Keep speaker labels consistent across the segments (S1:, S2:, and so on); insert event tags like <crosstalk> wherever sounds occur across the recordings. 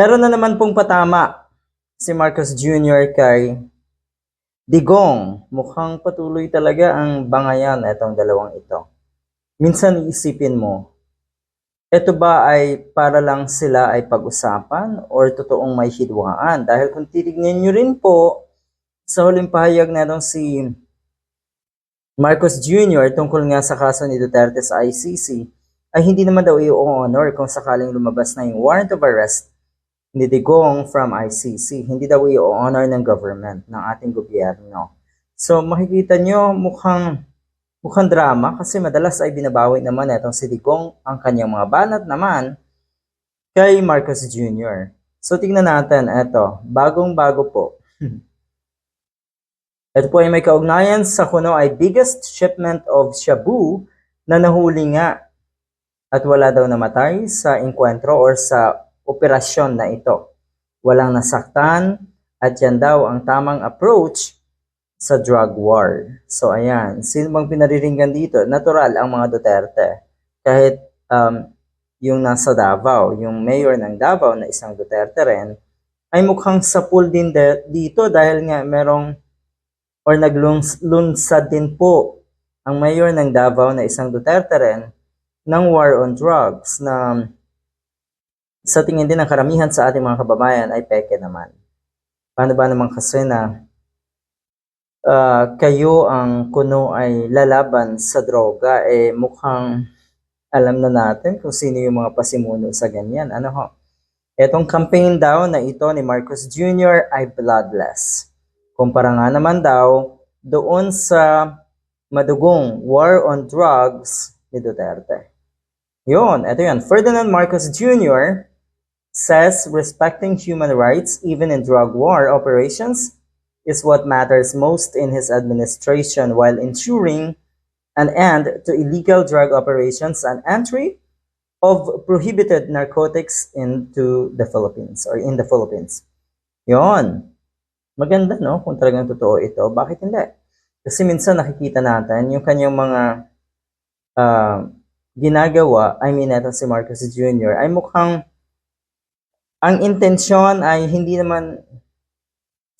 S1: Meron na naman pong patama si Marcos Jr. kay Digong. Mukhang patuloy talaga ang bangayan itong dalawang ito. Minsan iisipin mo, ito ba ay para lang sila ay pag-usapan or totoong may hidwaan? Dahil kung titignan nyo rin po sa huling pahayag na si Marcos Jr. tungkol nga sa kaso ni Duterte sa ICC, ay hindi naman daw i-honor kung sakaling lumabas na yung warrant of arrest ni from ICC. Hindi daw i-honor ng government, ng ating gobyerno. So makikita nyo mukhang mukhang drama kasi madalas ay binabawi naman itong si Digong ang kanyang mga banat naman kay Marcos Jr. So tingnan natin ito, bagong bago po. <laughs> Ito po ay may kaugnayan sa kuno ay biggest shipment of shabu na nahuli nga at wala daw namatay sa enkwentro or sa operasyon na ito. Walang nasaktan at yan daw ang tamang approach sa drug war. So ayan, sino bang pinariringgan dito? Natural ang mga Duterte. Kahit um, yung nasa Davao, yung mayor ng Davao na isang Duterte rin, ay mukhang sapul din de- dito dahil nga merong or naglunsad din po ang mayor ng Davao na isang Duterte rin ng war on drugs na sa tingin din ng karamihan sa ating mga kababayan ay peke naman. Paano ba naman kasi na ah, kayo ang kuno ay lalaban sa droga, eh mukhang alam na natin kung sino yung mga pasimuno sa ganyan. Ano ho? Etong campaign daw na ito ni Marcos Jr. ay bloodless. Kumpara nga naman daw doon sa madugong war on drugs ni Duterte. Yun, ito yan. Ferdinand Marcos Jr. says respecting human rights even in drug war operations is what matters most in his administration while ensuring an end to illegal drug operations and entry of prohibited narcotics into the Philippines or in the Philippines. Yon. Maganda, no? Kung talagang totoo ito. Bakit hindi? Kasi minsan nakikita natin yung kanyang mga ah, ginagawa, I mean, ito si Marcos Jr., ay mukhang ang intensyon ay hindi naman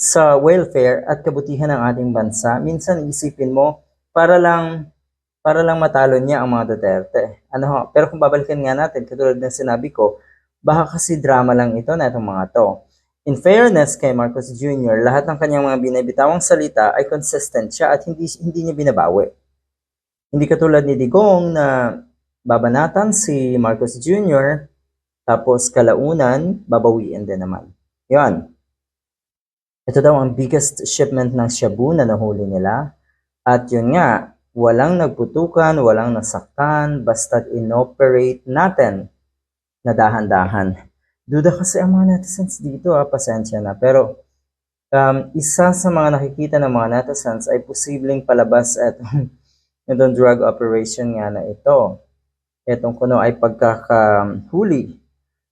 S1: sa welfare at kabutihan ng ating bansa. Minsan isipin mo, para lang para lang matalo niya ang mga Duterte. Ano ho? Pero kung babalikan nga natin, katulad ng sinabi ko, baka kasi drama lang ito na itong mga to. In fairness kay Marcos Jr., lahat ng kanyang mga binibitawang salita ay consistent siya at hindi, hindi niya binabawi. Hindi katulad ni Digong na babanatan si Marcos Jr., tapos kalaunan, babawiin din naman. Yan. Ito daw ang biggest shipment ng shabu na nahuli nila. At yun nga, walang nagputukan, walang nasaktan, basta't inoperate natin na dahan-dahan. Duda kasi ang mga netizens dito, ah, pasensya na. Pero um, isa sa mga nakikita ng mga netizens ay posibleng palabas at <laughs> itong drug operation nga na ito. Itong kuno ay pagkakahuli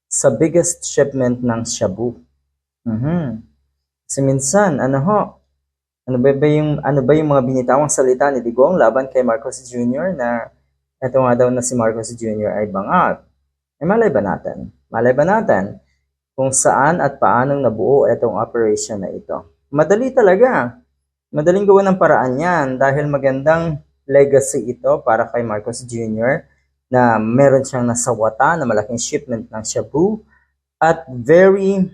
S1: sa biggest shipment ng shabu. Mhm. Kasi minsan, ano ho, ano ba, ba yung ano ba yung mga binitawang salita ni Digong laban kay Marcos Jr. na eto nga daw na si Marcos Jr. ay bangat. Eh malay ba natin? Malay ba natin kung saan at paanong nabuo itong operation na ito? Madali talaga. Madaling gawa ng paraan yan dahil magandang legacy ito para kay Marcos Jr. na meron siyang nasawata na malaking shipment ng shabu at very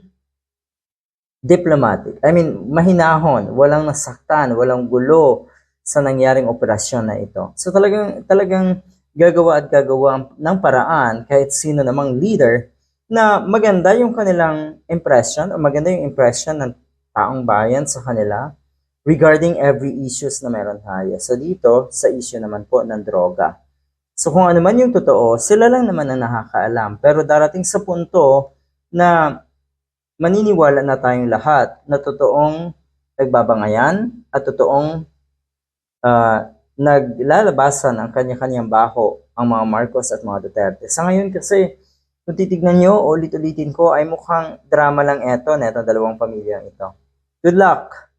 S1: diplomatic. I mean, mahinahon, walang nasaktan, walang gulo sa nangyaring operasyon na ito. So talagang talagang gagawa at gagawa ng paraan kahit sino namang leader na maganda yung kanilang impression o maganda yung impression ng taong bayan sa kanila regarding every issues na meron tayo. So dito, sa issue naman po ng droga. So kung ano man yung totoo, sila lang naman ang nakakaalam. Pero darating sa punto na maniniwala na tayong lahat na totoong nagbabangayan at totoong ah, naglalabasan ang kanya-kanyang baho ang mga Marcos at mga Duterte. Sa ngayon kasi, kung titignan nyo, ulit-ulitin ko, ay mukhang drama lang eto na itong dalawang pamilyang ito. Good luck!